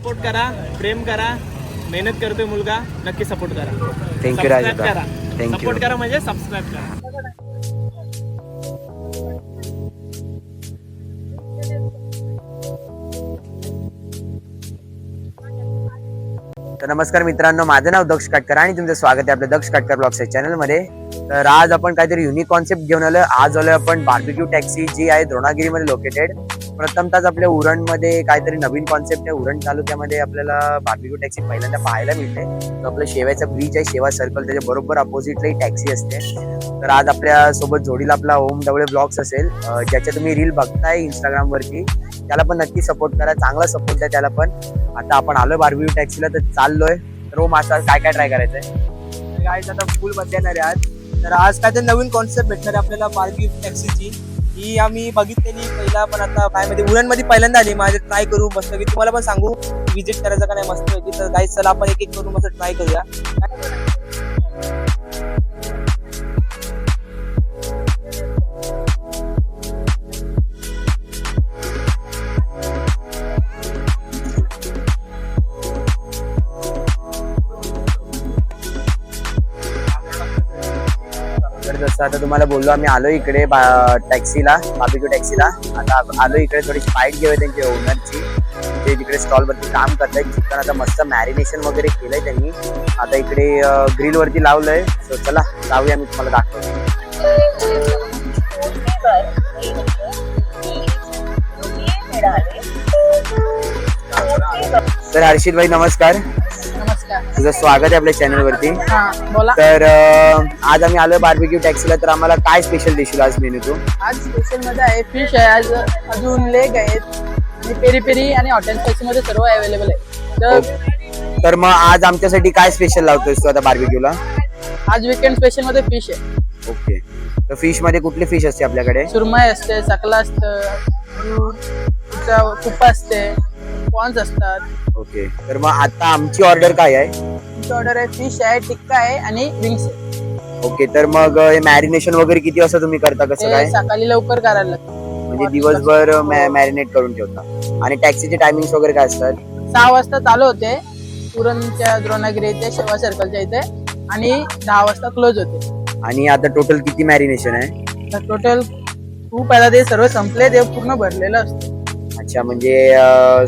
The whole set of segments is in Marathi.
सपोर्ट करा प्रेम करा मेहनत करतोय मुलगा नक्की सपोर्ट करा. You, राज. करा. सपोर्ट करा म्हणजे सबस्क्राईब करा. तर नमस्कार मित्रांनो माझं नाव दक्ष काटकर आणि तुमचं स्वागत आहे आपल्या दक्ष काटकर ब्लॉग्स चॅनलमध्ये. तर आज आपण काहीतरी युनिक कॉन्सेप्ट घेऊन आलो आज आलोय आपण बार्बिक्यू टॅक्सी जी आहे द्रोणागिरीमध्ये लोकेटेड प्रथमतःच आपल्या उरणमध्ये काहीतरी नवीन कॉन्सेप्ट आहे. उरण तालुक्यामध्ये आपल्याला बार्बिक्यू टॅक्सी पहिल्यांदा पाहायला मिळते. तर आपलं शेवायचा ब्रिज आहे शेवा सर्कल त्याच्या बरोबर अपोजिटलाही टॅक्सी असते. तर आज आपल्यासोबत जोडीला आपला ओम डवळे ब्लॉग्स असेल ज्याच्या तुम्ही रील बघताय इंस्टाग्राम वरती. त्याला पण नक्की सपोर्ट करा. चांगला सपोर्ट आहे त्याला पण. आता आपण आलोय बार्बिक्यू टॅक्सीला तर चाललोय. तर ओम आता काय काय ट्राय करायचंय गाईज आता फुलमध्ये येणार आहे आज. तर आज काय तर नवीन कॉन्सेप्ट भेटणार आहे आपल्याला बार्बी टॅक्सीची ही आम्ही बघितलेली पहिला पण आता काय मध्ये उरणमध्ये पहिल्यांदा आली. माझे ट्राय करू मस्त की तुम्हाला पण सांगू. विजिट करायचं का नाही मस्त तर गाईज चला आपण एक एक करून मस्त ट्राय करूया. तर आता तुम्हाला बोललो आम्ही आलो इकडे बा- टॅक्सीला बाबीक्यू टॅक्सीला. आता आलो इकडे थोडीशी फाईट घेऊया त्यांच्या ओनरची ते तिकडे स्टॉलवरती काम करतायत चिकन आता मस्त मॅरिनेशन वगैरे केलंय त्यांनी. आता इकडे ग्रिलवरती लावलंय. सो चला लावूया मी तुम्हाला दाखवतो. सर हर्षित भाई नमस्कार. तुझं स्वागत आहे आपल्या चॅनल वरती. हा बोला. तर आज आम्ही आलोय बार्बिक्यू टॅक्सीला तर आम्हाला काय स्पेशल देशील आज मेनू तू? आज स्पेशलमध्ये आहे फिश आहे. आज अजून लेग आहेत. आणि पेरी पेरी आणि हॉटेल स्पेशलमध्ये सर्व अवेलेबल आहे. तर तर मग आज आमच्यासाठी काय स्पेशल लावतोयस तू आता बार्बिक्यूला आज विकेंड स्पेशलमध्ये फिश आहे. ओके. तर फिशमध्ये कुठली फिश असते आपल्याकडे? सुरमई असते सकला असतं तुप्पा असते पॉन्स असतात. ओके. तर मग आता आमची ऑर्डर काय आहे? तुमची ऑर्डर आहे फिश आहे टिक्का आहे आणि विंग्स ओके तर मग मॅरिनेशन वगैरे किती वाजता तुम्ही करता कसं काय? सकाळी लवकर करायला लागतं. म्हणजे दिवसभर मॅरिनेट करून ठेवता. आणि टॅक्सीचे टायमिंग वगैरे काय असतात? सहा वाजता चालू होते. पुरणच्या द्रोणागिरी इथे शेवा सर्कलच्या इथे. आणि दहा वाजता क्लोज होते. आणि आता टोटल किती मॅरिनेशन आहे? टोटल खूप आता ते सर्व संपले ते पूर्ण भरलेलं असतं. अच्छा म्हणजे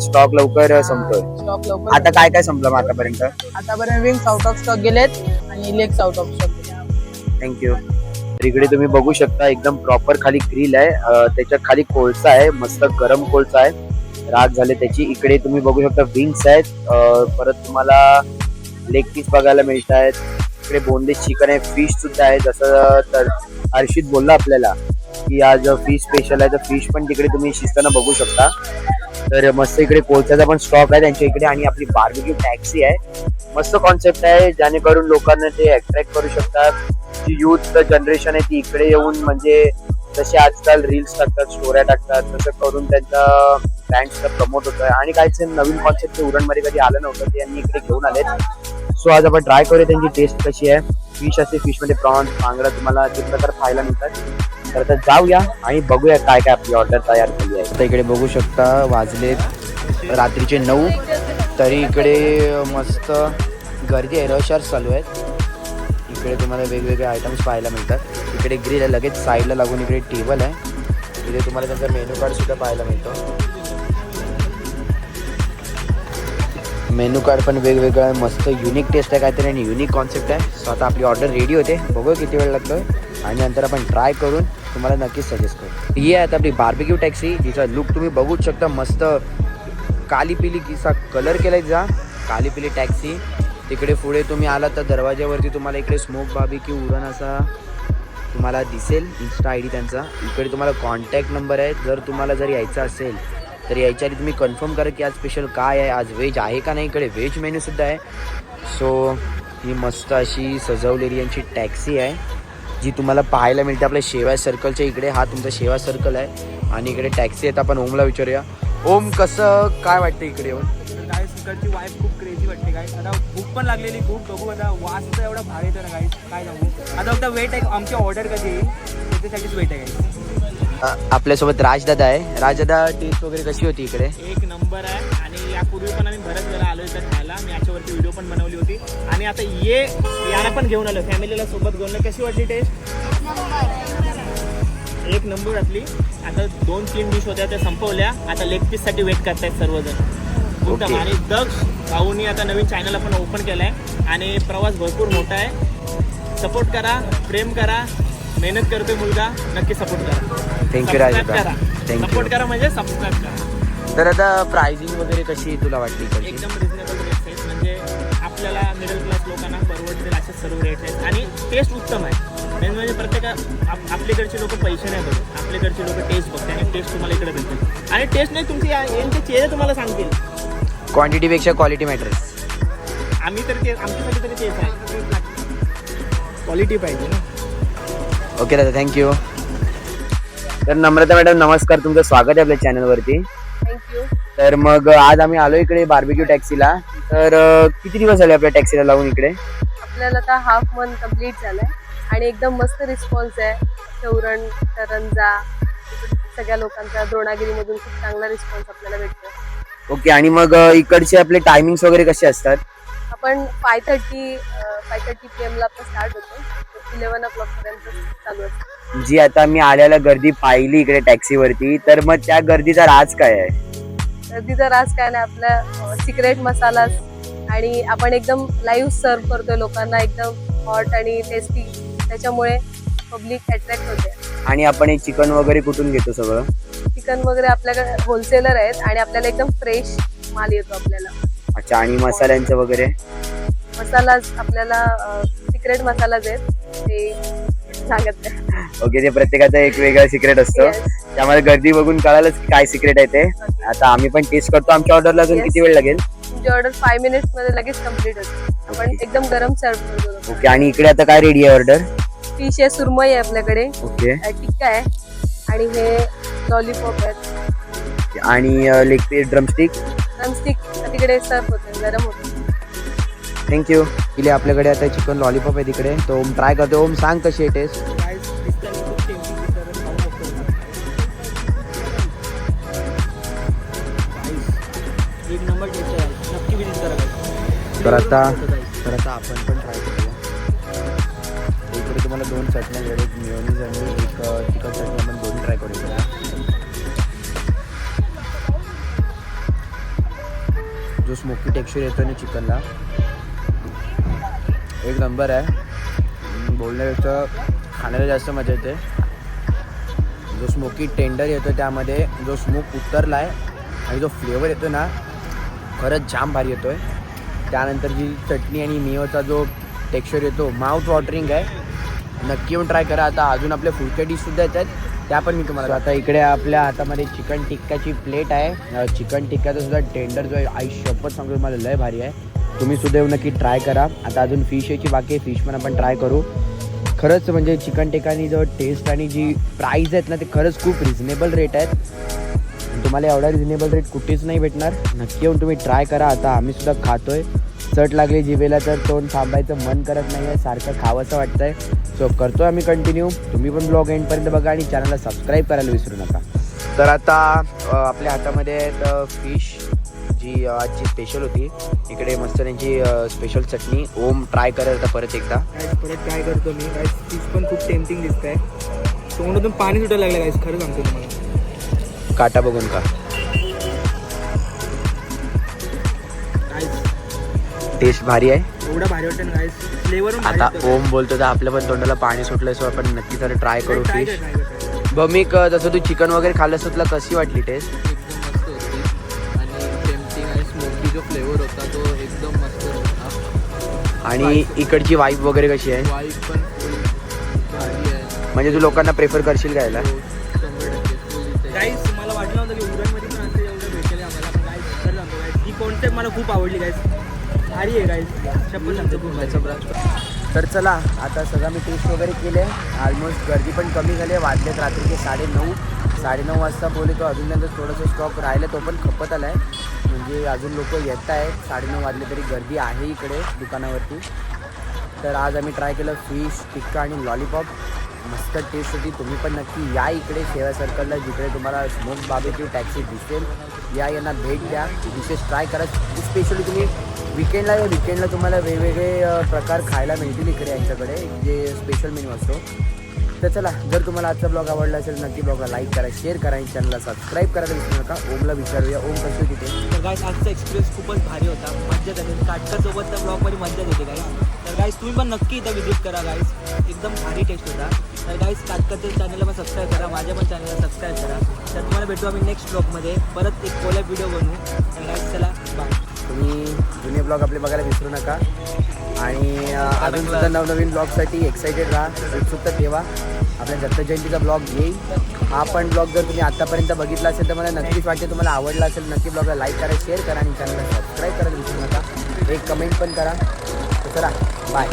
स्टॉक लवकर संपतोय. स्टॉक लवकर आता काय काय संपलं मग आतापर्यंत? आतापर्यंत विंग्स आउट ऑफ स्टॉक गेलेत आणि legs out of stock thank you इकडे तुम्ही बघू शकता एकदम प्रॉपर खाली ग्रिल आहे. अं, त्याच्यात खाली कोळसा आहे मस्त गरम कोळसा आहे. राग झाले त्याची. इकडे तुम्ही बघू शकता विंग्स आहेत. अं, परत तुम्हाला लेग पीस बघायला मिळत आहेत इकडे बोनलेस चिकन आहे फिश सुद्धा आहे. जसं तर हर्षित बोलला आपल्याला. की आज फिश स्पेशल आहे तर फिश पण तिकडे तुम्ही शिजताना बघू शकता. तर मस्त इकडे कोळच्याचा पण स्टॉक आहे त्यांच्या इकडे आणि आपली बार्बिक्यू टॅक्सी आहे. मस्त कॉन्सेप्ट आहे जेणेकरून लोकांना ते अट्रॅक्ट करू शकतात. जी युथ जनरेशन आहे ती इकडे येऊन म्हणजे जसे आजकाल रील्स टाकतात स्टोऱ्या टाकतात तसं करून त्यांचा ब्रँड प्रमोट होतोय. आणि काहीच नवीन कॉन्सेप्ट उरणमध्ये कधी आलं नव्हतं ते यांनी इकडे घेऊन आले सो आज आपण ट्राय करूया त्यांची टेस्ट कशी आहे. फिश असते फिशमध्ये प्रॉन्स बांगडा तुम्हाला ते प्रकार खायला मिळतात. तर जाऊया आणि बघूया काय काय आपली ऑर्डर तयार झाली आहे. आता इकडे बघू शकता वाजलेत रात्रीचे नऊ. तरी इकडे मस्त गर्दी आहे. रश चालू आहेत. इकडे तुम्हाला वेगवेगळे आयटम्स पाहायला मिळतात. इकडे ग्रिल आहे लगेच साईडला लागून इकडे टेबल आहे. तिथे तुम्हाला त्यांचा मेनू कार्ड सुद्धा पाहायला मिळतो. मेनू कार्ड पण वेगवेगळं आहे. मस्त युनिक टेस्ट आहे काहीतरी आणि युनिक कॉन्सेप्ट आहे. सो आता आपली ऑर्डर रेडी होते. बघू किती वेळ लागतो आणि नंतर आपण ट्राय करून तुम्हाला नक्कीच सजेस्ट करू ही आहे आता आपली बार्बिक्यू टॅक्सी जिचा लुक तुम्ही बघू शकता मस्त काली पिली किसा कलर केलाय जा काली पिली टॅक्सी तिकडे पुढे तुम्ही आलात तर दरवाज्यावरती तुम्हाला इकडे स्मोक बार्बिक्यू उरण असा तुम्हाला दिसेल. इन्स्टा आय डी त्यांचा. इकडे तुम्हाला कॉन्टॅक्ट नंबर आहे. जर तुम्हाला जर यायचं असेल तर यायच्या आधी तुम्ही कन्फर्म करा की आज स्पेशल काय आहे. आज व्हेज आहे का नाही? इकडे व्हेज मेन्यूसुद्धा आहे. सो ही मस्त अशी सजवलेली यांची टॅक्सी आहे. जी तुम्हाला पाहायला मिळते आपल्या शेवा सर्कलच्या इकडे. हा तुमचा शेवा सर्कल आहे. आणि इकडे टॅक्सी आहेत आपण ओमला विचारूया. ओम कसं काय वाटतं इकडे येऊन? काय सुकरची वाईफ खूप क्रेझी वाटते काय आता भूक पण लागलेली खूप बघू आता. वास तर एवढा भारी येतो ना काही काय सांगू? आता फक्त वेट आहे आमची ऑर्डर कधी येईल त्याच्यासाठीच वेट आहे आपल्यासोबत राजदादा आहे. राजदादा टेस्ट वगैरे कशी होती इकडे? एक नंबर आहे. आणि यापूर्वी पण आम्ही बऱ्याच मी याच्यावरती व्हिडिओ पण बनवली होती. आणि आता ये याला पण घेऊन आलो. फॅमिलीला सोबत घेऊन आलो. कशी वाटली टेस्ट एक नंबर घातली आता दोन तीन डिश होत्या त्या संपवल्या. आता लेग पीससाठी वेट करतायत सर्वजण. उत्तम. आणि दक्ष भाऊनी आता नवीन चॅनल आपण ओपन केलाय. आणि प्रवास भरपूर मोठा आहे. सपोर्ट करा प्रेम करा मेहनत करतोय मुलगा नक्की सपोर्ट करा. Subscribe राजदा. करा. सपोर्ट करा म्हणजे सबस्क्राईब करा. तर आता प्राइसिंग वगैरे कशी तुला वाटली? एकदम आपल्याला मिडल क्लास लोकांना परवडतील असे सर्व रेट्स आहेत आणि टेस्ट उत्तम आहे. मेन म्हणजे प्रत्येक आप- आपल्याकडचे लोक पैसे नाही बघत. आपल्याकडचे लोक टेस्ट बघतात आणि टेस्ट तुम्हाला इकडे भेटतील आणि टेस्ट नाही तुमची या- यांचे चेहरे तुम्हाला सांगतील. क्वांटिटीपेक्षा क्वालिटी मॅटर्स आम्ही तर ते आमच्यासाठी तरी तेच आहे. क्वालिटी पाहिजे ना. ओके दादा थँक्यू तर नम्रता मॅडम नमस्कार. तुमचं स्वागत आहे आपल्या चॅनलवरती थँक्यू तर मग आज आम्ही आलो इकडे बार्बिक्यू टॅक्सीला तर अं, किती दिवस झाले आपल्या टॅक्सीला लावून इकडे? आपल्याला आता हाफ मंथ कंप्लीट झालाय. आणि एकदम मस्त रिस्पॉन्स आहे. चौरण करंजा सगळ्या लोकांचा. द्रोणागिरीमधून खूप चांगला रिस्पॉन्स आपल्याला भेटतो ओके आणि मग अं, इकडचे आपले टायमिंग्स वगैरे कसे असतात? आपण five thirty five thirty P एमला आपला स्टार्ट होतो. इलेवन ओ क्लॉकपर्यंत चालू असतो. जी आता मी आल्याला गर्दी पाहिली इकडे टॅक्सीवरती तर मग त्या गर्दीचा राज काय आहे? तर तिथं राज काय नाही आपला सिक्रेट मसाला आणि आपण एकदम लाईव्ह सर्व करतोय लोकांना एकदम हॉट आणि टेस्टी त्याच्यामुळे पब्लिक अट्रॅक्ट होते. आणि आपण हे चिकन वगैरे कुठून घेतो सगळं? चिकन वगैरे आपल्याकडे होलसेलर आहेत आणि आपल्याला एकदम फ्रेश माल येतो आपल्याला. अच्छा आणि मसाल्यांचं वगैरे? मसाला आपल्याला सिक्रेट मसालाच आहेत. ते सांगत नाही. ओके ते प्रत्येकाचा एक वेगळा सिक्रेट असतो. त्यामुळे गर्दी बघून कळालंच की काय सिक्रेट आहे ते. आता आम्ही पण टेस्ट करतो. आमच्या ऑर्डरला अजून Yes. किती वेळ लागेल? तुमची ऑर्डर फाय मिनिट्समध्ये लगेच कंप्लीट होते. आपण. एकदम गरम सर्व करतो ओके आणि इकडे आता काय रेडी आहे ऑर्डर फिश आहे सुरमई आहे आपल्याकडे. ओके अ, टिक्का आहे. आणि हे लॉलीपॉप आहेत आणि लेग पीस ड्रमस्टिक नॉनस्टिक तिकडे सर्व होते गरम होते. थँक्यू इले आपल्याकडे आता चिकन लॉलीपॉप आहे तिकडे. तो ओम ट्राय करतो. ओम सांग कशी आहे टेस्ट तर आता तर आता आपण पण ट्राय करूया. इकडे तुम्हाला दोन चटण्या मिळेल. एक मिओनीज आणि एक चिकन चटणी आपण दोन ट्राय करू इकडे जो स्मोकी टेक्स्चर येतो ना चिकनला एक नंबर आहे. बोलण्यापेक्षा खाण्याला जास्त मजा येते. जो स्मोकी टेंडर येतो त्यामध्ये जो स्मोक उतरला आहे आणि जो फ्लेवर येतो ना खरंच जाम भारी येतो आहे त्यानंतर जी चटणी आणि मेवचा जो टेक्स्चर येतो माउथ वॉटरिंग आहे. नक्की येऊन ट्राय करा. आता अजून आपल्या पुढच्या डिशसुद्धा येत आहेत. त्या पण मी तुम्हाला आता इकडे आपल्या हातामध्ये चिकन टिक्काची प्लेट आहे. चिकन टिक्काचा सुद्धा टेंडर जो आहे आई शपथ सांगतो तुम्हाला लय भारी आहे. तुम्ही सुदैव नक्की ट्राय करा. आता अजून फिश याची बाकी आहे. फिश पण आपण ट्राय करू. खरंच म्हणजे चिकन टिक्कानी जो टेस्ट आणि जी प्राईज आहेत ना ते खरंच खूप रिझनेबल रेट आहेत. तुम्हाला एवढा रिझनेबल रेट कुठेच नाही भेटणार. नक्की येऊन तुम्ही ट्राय करा. आता आम्ही सुद्धा खातोय. चट लागली जिभेला तर तोंड थांबायचं मन करत नाही आहे. सारखं खावंसं वाटतंय. सो करतोय आम्ही कंटिन्यू तुम्ही पण ब्लॉग एंडपर्यंत बघा आणि चॅनलला सबस्क्राईब करायला विसरू नका. तर आता आपल्या हातामध्ये आहेत फिश जी आजची स्पेशल होती. इकडे मस्त त्यांची स्पेशल चटणी. ओम ट्राय करेल आता परत एकदा. परत काय करतो मी. फिश पण खूप टेम्पटिंग दिसत आहे तोंडातून पाणी सुटायला लागलं गाईस खरं सांगतो तुम्हाला. काटा बघून का टेस्ट भारी आहे. एवढं भारी वाटतं ना फ्लेवर आता ओम बोलतो तर आपल्या पण तोंडाला पाणी सुटलंय सो आपण नक्की तर ट्राय करू ट्राय फिश ट्राय कर भमिक जसं तू चिकन वगैरे खाल्लंस तर तुला कशी वाटली टेस्ट जो फ्लेवर होता तो एकदम मस्त होता. आणि इकडची वाईफ वगैरे कशी आहे? वाईफ पण म्हणजे तू लोकांना प्रेफर करशील फुल इथे. गाईस मला वाटलं होतं की उरणमध्ये पण असं एवढं भेटेल आम्हाला पण गाईस खरं सांगतो गाईस ही कॉन्सेप्ट मला खूप आवडली गाईस भारी आहे गाईस शपथ सांगतो खूप. भारी. तर चला आता सगळं मी टेस्ट वगैरे केले. ऑलमोस्ट गर्दी पण कमी झाली आहे वाजलेत रात्रीचे साडेनऊ. साडेनऊ वाजता बोले तो अजून त्यांचं थोडंसं स्टॉक राहिलं तो पण खपत आला आहे म्हणजे अजून लोक येत आहेत. साडेनऊ वाजले तरी गर्दी आहे इकडे दुकानावरती. तर आज आम्ही ट्राय केलं फिश टिक्का आणि लॉलीपॉप मस्त टेस्ट होती. तुम्ही पण नक्की या इकडे शेवा सर्कलला जिकडे तुम्हाला स्मोक बाबेची टॅक्सी दिसेल. या यांना भेट द्या. डिशेस ट्राय करा. स्पेशली तुम्ही विकेंडला या विकेंडला तुम्हाला वेगवेगळे प्रकार खायला मिळतील इकडे यांच्याकडे. जे स्पेशल मेन्यू असतो. तर चला जर तुम्हाला आजचा ब्लॉग आवडला असेल नक्की ब्लॉगला लाईक करा शेअर करा आणि चॅनलला सबस्क्राईब करायला विसरू नका ओमला विचारूया. ओम कशी होती ते तर गाईस आजचा एक्सपिरियन्स खूपच भारी होता. मज्जा येते काटकासोबत त्या ब्लॉगमध्ये मज्जा येते गाईस तर गाईस तुम्ही पण नक्की इथं विजिट करा गाईस एकदम भारी टेस्ट होता. तर गाईस काटकाच्या चॅनलला पण सबस्क्राईब करा माझ्या पण चॅनलला सबस्क्राईब करा. तर तुम्हाला भेटू आम्ही नेक्स्ट ब्लॉगमध्ये परत एक कोलॅब व्हिडिओ बनवू. तर गाईस चला बाय तुम्ही जुने ब्लॉग आपले बघायला विसरू नका. आणि अजून सुद्धा नवनवीन ब्लॉगसाठी एक्सायटेड राहा. उत्सुकता ठेवा. आपल्या दत्त जयंतीचा ब्लॉग येईल हा पण ब्लॉग जर तुम्ही आतापर्यंत बघितला असेल तर मला नक्कीच वाटते तुम्हाला आवडला असेल नक्की ब्लॉगला लाईक करा शेअर करा आणि चॅनलला सबस्क्राईब करायला विसरू नका. एक कमेंट पण करा. तर चला बाय